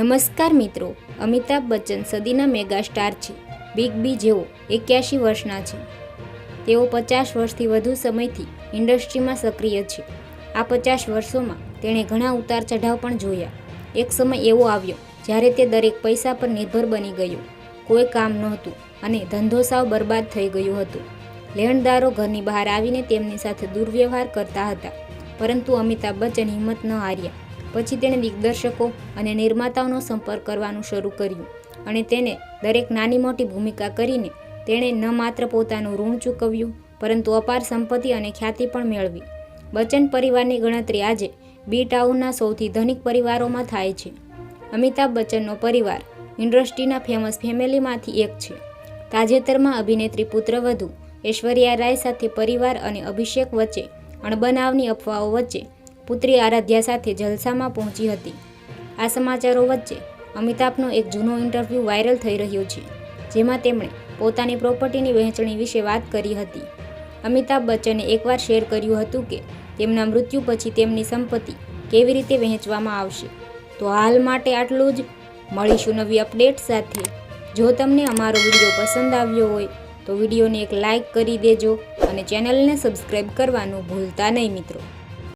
નમસ્કાર મિત્રો, અમિતાભ બચ્ચન સદીના મેગા સ્ટાર છે. બિગ બી જેઓ એક્યાસી વર્ષના છે. તેઓ પચાસ વર્ષથી વધુ સમયથી ઇન્ડસ્ટ્રીમાં સક્રિય છે. આ પચાસ વર્ષોમાં તેણે ઘણા ઉતાર ચઢાવ પણ જોયા. એક સમય એવો આવ્યો જ્યારે તે દરેક પૈસા પર નિર્ભર બની ગયો. કોઈ કામ નહોતું અને ધંધો સાવ બરબાદ થઈ ગયું હતું. લેણદારો ઘરની બહાર આવીને તેમની સાથે દુર્વ્યવહાર કરતા હતા. પરંતુ અમિતાભ બચ્ચન હિંમત ન હાર્યા. પછી તેણે દિગ્દર્શકો અને નિર્માતાઓનો સંપર્ક કરવાનું શરૂ કર્યું અને તેને દરેક નાની મોટી ભૂમિકા કરીને તેણે ન માત્ર પોતાનું ઋણ ચૂકવ્યું, પરંતુ અપાર સંપત્તિ અને ખ્યાતિ પણ મેળવી. બચ્ચન પરિવારની ગણતરી આજે બી ટાઉનના સૌથી ધનિક પરિવારોમાં થાય છે. અમિતાભ બચ્ચનનો પરિવાર ઇન્ડસ્ટ્રીના ફેમસ ફેમિલીમાંથી એક છે. તાજેતરમાં અભિનેત્રી પુત્રવધુ ઐશ્વર્યા રાય સાથે પરિવાર અને અભિષેક વચ્ચે અણબનાવની અફવાઓ વચ્ચે પુત્રી આરાધ્યા સાથે જલસામાં પહોંચી હતી. આ સમાચારો વચ્ચે અમિતાભનો એક જૂનો ઇન્ટરવ્યૂ વાયરલ થઈ રહ્યો છે, જેમાં તેમણે પોતાની પ્રોપર્ટીની વહેંચણી વિશે વાત કરી હતી. અમિતાભ બચ્ચને એકવાર શેર કર્યું હતું કે તેમના મૃત્યુ પછી તેમની સંપત્તિ કેવી રીતે વહેંચવામાં આવશે. તો હાલ માટે આટલું જ. મળીશું નવી અપડેટ સાથે. જો તમને અમારો વીડિયો પસંદ આવ્યો હોય, તો વિડીયોને એક લાઇક કરી દેજો અને ચેનલને સબસ્ક્રાઈબ કરવાનું ભૂલતા નહીં મિત્રો.